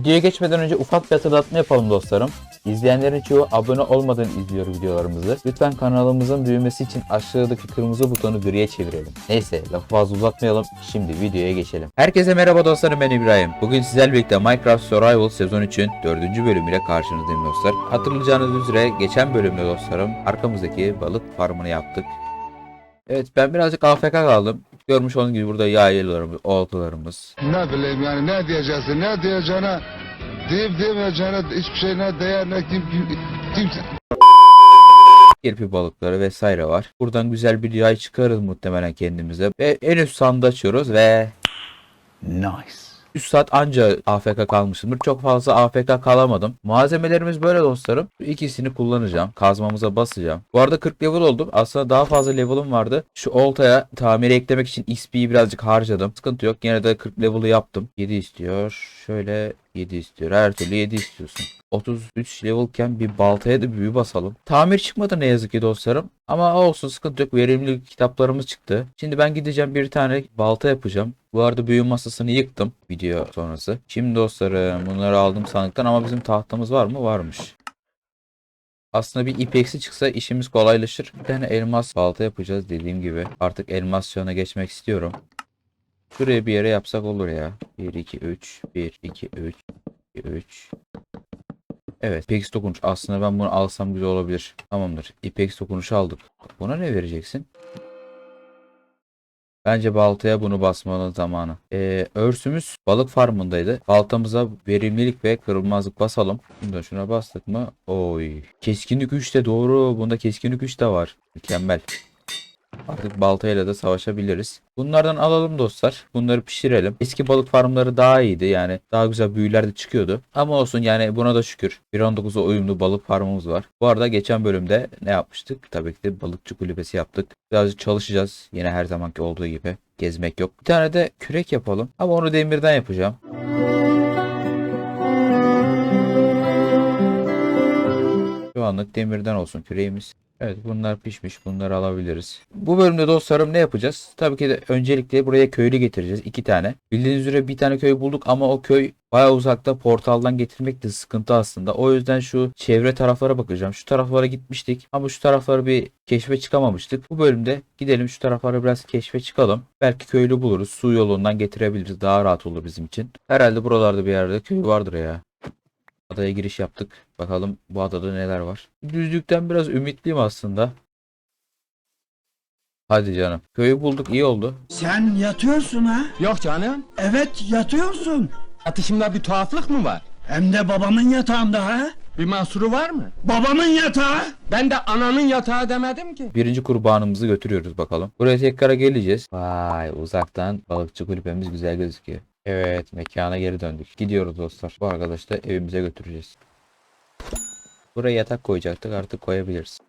Videoya geçmeden önce ufak bir hatırlatma yapalım dostlarım. İzleyenlerin çoğu abone olmadan izliyor videolarımızı. Lütfen kanalımızın büyümesi için aşağıdaki kırmızı butonu griye çevirelim. Neyse lafı fazla uzatmayalım. Şimdi videoya geçelim. Herkese merhaba dostlarım ben İbrahim. Bugün sizlerle birlikte Minecraft Survival sezon 3'ün 4. bölümüyle karşınızdayım dostlar. Hatırlayacağınız üzere geçen bölümde dostlarım arkamızdaki balık farmını yaptık. Evet ben birazcık AFK kaldım. Görmüş olduğunuz gibi burada yaylarımız, oltalarımız, Ne bileyim yani ne diyeceksin ne diyeceğine deyip demeyeceğine hiçbir şey ne değer ne kim, kim, kimse. kirpi balıkları vesaire var. Buradan güzel bir yay çıkarız muhtemelen kendimize. Ve en üst sandığı açıyoruz ve Nice. 3 saat anca AFK kalmışımdır. Çok fazla AFK kalamadım. Malzemelerimiz böyle dostlarım. İkisini kullanacağım. Kazmamıza basacağım. Bu arada 40 level oldum. Aslında daha fazla level'ım vardı. Şu oltaya tamiri eklemek için XP'yi birazcık harcadım. Sıkıntı yok. Yine de 40 level'ı yaptım. 7 istiyor. Şöyle 7 istiyor. Her türlü 7 istiyorsun. 33 levelken bir baltaya da büyü basalım. Tamir çıkmadı ne yazık ki dostlarım. Ama olsun sıkıntı yok. Verimli kitaplarımız çıktı. Şimdi ben gideceğim bir tane balta yapacağım. Bu arada büyü masasını yıktım video sonrası. Şimdi dostlarım bunları aldım sandıktan ama bizim tahtamız var mı? Varmış. Aslında bir ipeksi çıksa işimiz kolaylaşır. Bir tane elmas balta yapacağız dediğim gibi. Artık elmas çağına geçmek istiyorum. Şuraya bir yere yapsak olur ya. 1, 2, 3. 1, 2, 3. 2, 3. Evet. İpex dokunuş. Aslında ben bunu alsam güzel olabilir. Tamamdır. İpex dokunuşu aldık. Buna ne vereceksin? Bence baltaya bunu basmanın zamanı. Ee, örsümüz balık farmındaydı. Baltamıza verimlilik ve kırılmazlık basalım. Şimdi şuna bastık mı? Oy. Keskinlik 3 de doğru. Bunda keskinlik 3 de var. Mükemmel. Artık baltayla da savaşabiliriz. Bunlardan alalım dostlar. Bunları pişirelim. Eski balık farmları daha iyiydi. Yani daha güzel büyüler de çıkıyordu. Ama olsun yani buna da şükür. 1.19'a uyumlu balık farmımız var. Bu arada geçen bölümde ne yapmıştık? Tabii ki de balıkçı kulübesi yaptık. Birazcık çalışacağız. Yine her zamanki olduğu gibi. Gezmek yok. Bir tane de kürek yapalım. Ama onu demirden yapacağım. Şu anlık demirden olsun küreğimiz. Evet bunlar pişmiş. Bunları alabiliriz. Bu bölümde dostlarım ne yapacağız? Tabii ki de öncelikle buraya köylü getireceğiz. iki tane. Bildiğiniz üzere bir tane köy bulduk ama o köy bayağı uzakta. Portaldan getirmek de sıkıntı aslında. O yüzden şu çevre taraflara bakacağım. Şu taraflara gitmiştik ama şu tarafları bir keşfe çıkamamıştık. Bu bölümde gidelim şu taraflara biraz keşfe çıkalım. Belki köylü buluruz. Su yolundan getirebiliriz. Daha rahat olur bizim için. Herhalde buralarda bir yerde köy vardır ya. Adaya giriş yaptık. Bakalım bu adada neler var. Düzlükten biraz ümitliyim aslında. Hadi canım. Köyü bulduk iyi oldu. Sen yatıyorsun ha? Yok canım. Evet yatıyorsun. Atışımda bir tuhaflık mı var? Hem de babamın yatağında ha? Bir mahsuru var mı? Babamın yatağı. Ben de ananın yatağı demedim ki. Birinci kurbanımızı götürüyoruz bakalım. Buraya tekrar geleceğiz. Vay uzaktan balıkçı kulübemiz güzel gözüküyor. Evet mekana geri döndük. Gidiyoruz dostlar. Bu arkadaşı da evimize götüreceğiz. Buraya yatak koyacaktık artık koyabiliriz.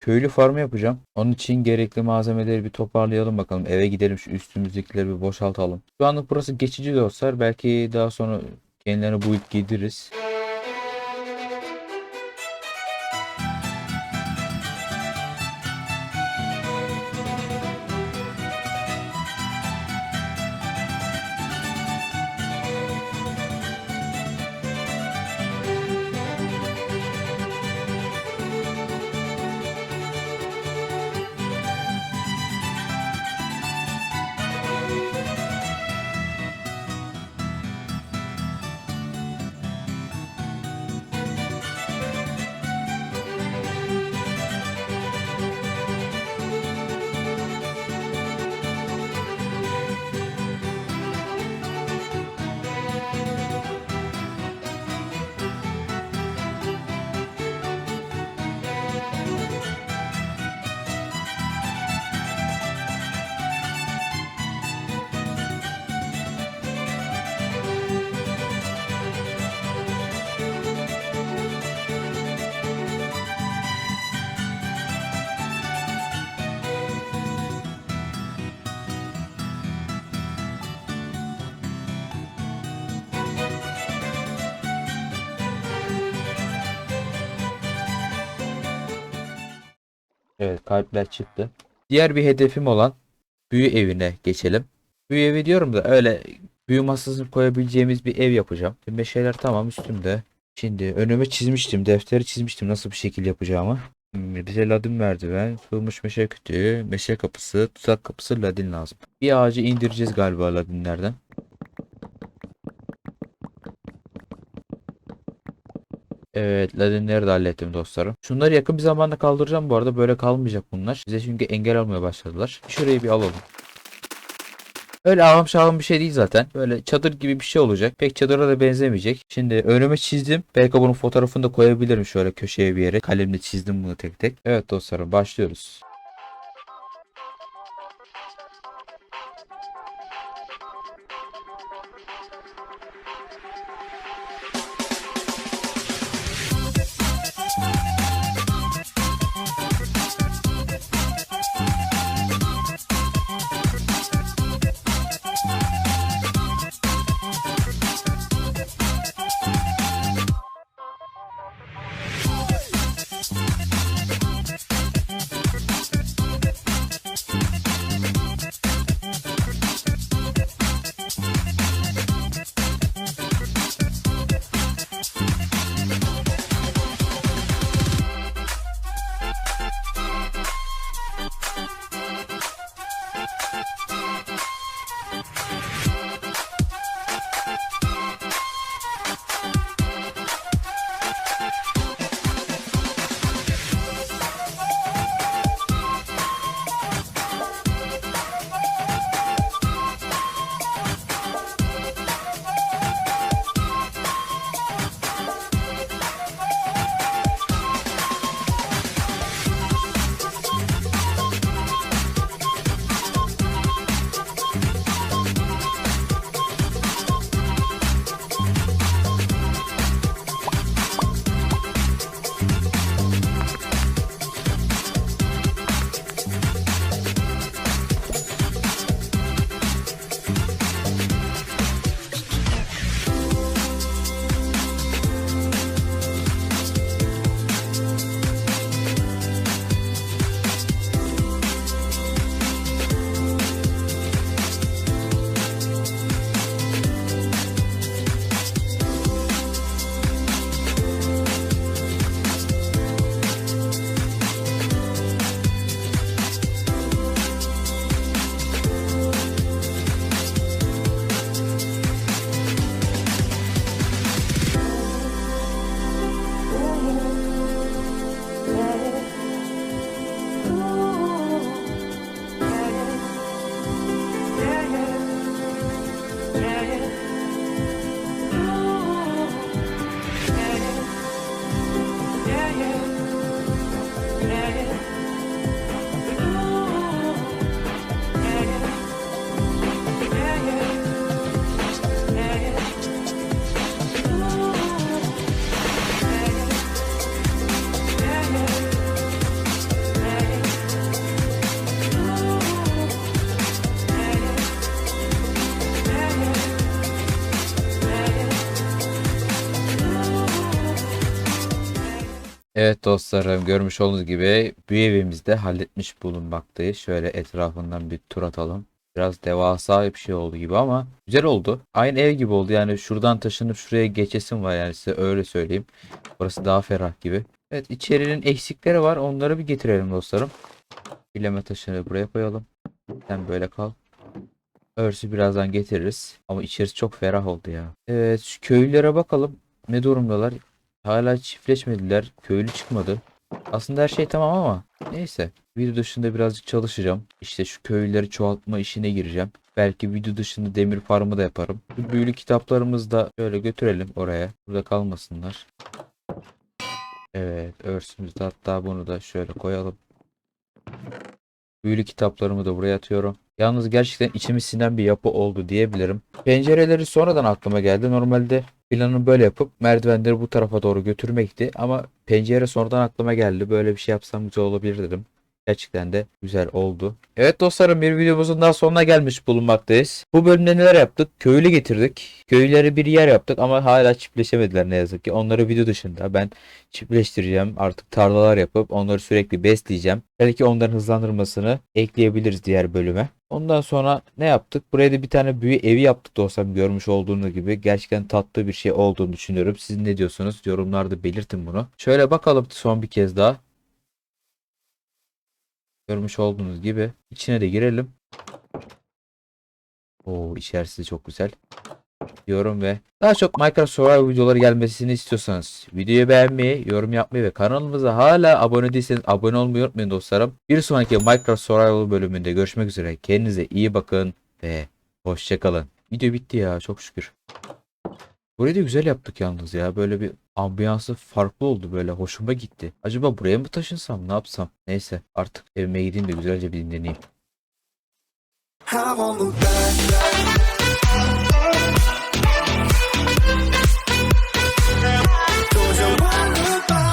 Köylü farmı yapacağım. Onun için gerekli malzemeleri bir toparlayalım bakalım. Eve gidelim şu üstümüzdekileri bir boşaltalım. Şu anlık burası geçici dostlar. Belki daha sonra kendilerine build giydiririz. Evet kalpler çıktı. Diğer bir hedefim olan büyü evine geçelim. Büyü evi diyorum da öyle büyü masasını koyabileceğimiz bir ev yapacağım. Meşeler tamam üstümde. Şimdi önüme çizmiştim. Defteri çizmiştim nasıl bir şekil yapacağımı. Bize ladin merdiven, kılmış meşe kütüğü, meşe kapısı, tuzak kapısı, ladin lazım. Bir ağacı indireceğiz galiba ladinlerden. Evet, ladinleri de hallettim dostlarım. Şunları yakın bir zamanda kaldıracağım bu arada. Böyle kalmayacak bunlar. Bize çünkü engel almaya başladılar. Şurayı bir alalım. Öyle ağam şahım bir şey değil zaten. Böyle çadır gibi bir şey olacak. Pek çadıra da benzemeyecek. Şimdi önüme çizdim. Belki bunun fotoğrafını da koyabilirim şöyle köşeye bir yere. Kalemle çizdim bunu tek tek. Evet dostlarım başlıyoruz. Evet dostlarım görmüş olduğunuz gibi bir evimizde halletmiş bulunmaktayız. Şöyle etrafından bir tur atalım. Biraz devasa bir şey oldu gibi ama güzel oldu. Aynı ev gibi oldu yani şuradan taşınıp şuraya geçesim var yani size öyle söyleyeyim. Burası daha ferah gibi. Evet içerinin eksikleri var onları bir getirelim dostlarım. Bileme taşını buraya koyalım. Sen böyle kal. Örsü birazdan getiririz. Ama içerisi çok ferah oldu ya. Evet şu köylülere bakalım. Ne durumdalar? Hala çiftleşmediler. Köylü çıkmadı. Aslında her şey tamam ama neyse. Video dışında birazcık çalışacağım. İşte şu köylüleri çoğaltma işine gireceğim. Belki video dışında demir farmı da yaparım. Bu büyülü kitaplarımızı da şöyle götürelim oraya. Burada kalmasınlar. Evet örsümüzde hatta bunu da şöyle koyalım. Büyülü kitaplarımı da buraya atıyorum. Yalnız gerçekten içimi sinen bir yapı oldu diyebilirim. Pencereleri sonradan aklıma geldi. Normalde planı böyle yapıp merdivenleri bu tarafa doğru götürmekti. Ama pencere sonradan aklıma geldi. Böyle bir şey yapsam güzel olabilir dedim. Gerçekten de güzel oldu. Evet dostlarım bir videomuzun daha sonuna gelmiş bulunmaktayız. Bu bölümde neler yaptık? Köylü getirdik. Köylüleri bir yer yaptık ama hala çiftleşemediler ne yazık ki. Onları video dışında ben çiftleştireceğim. Artık tarlalar yapıp onları sürekli besleyeceğim. Belki onların hızlandırmasını ekleyebiliriz diğer bölüme. Ondan sonra ne yaptık? Buraya da bir tane büyü evi yaptık dostlarım görmüş olduğunuz gibi. Gerçekten tatlı bir şey olduğunu düşünüyorum. Siz ne diyorsunuz? Yorumlarda belirtin bunu. Şöyle bakalım son bir kez daha. Görmüş olduğunuz gibi. içine de girelim. Oo içerisi çok güzel. Diyorum ve daha çok Minecraft Survival videoları gelmesini istiyorsanız videoyu beğenmeyi, yorum yapmayı ve kanalımıza hala abone değilseniz abone olmayı unutmayın dostlarım. Bir sonraki Minecraft Survival bölümünde görüşmek üzere. Kendinize iyi bakın ve hoşçakalın. Video bitti ya çok şükür. Burayı da güzel yaptık yalnız ya. Böyle bir ambiyansı farklı oldu böyle. Hoşuma gitti. Acaba buraya mı taşınsam ne yapsam? Neyse artık evime gideyim de güzelce bir dinleneyim. Don't you wanna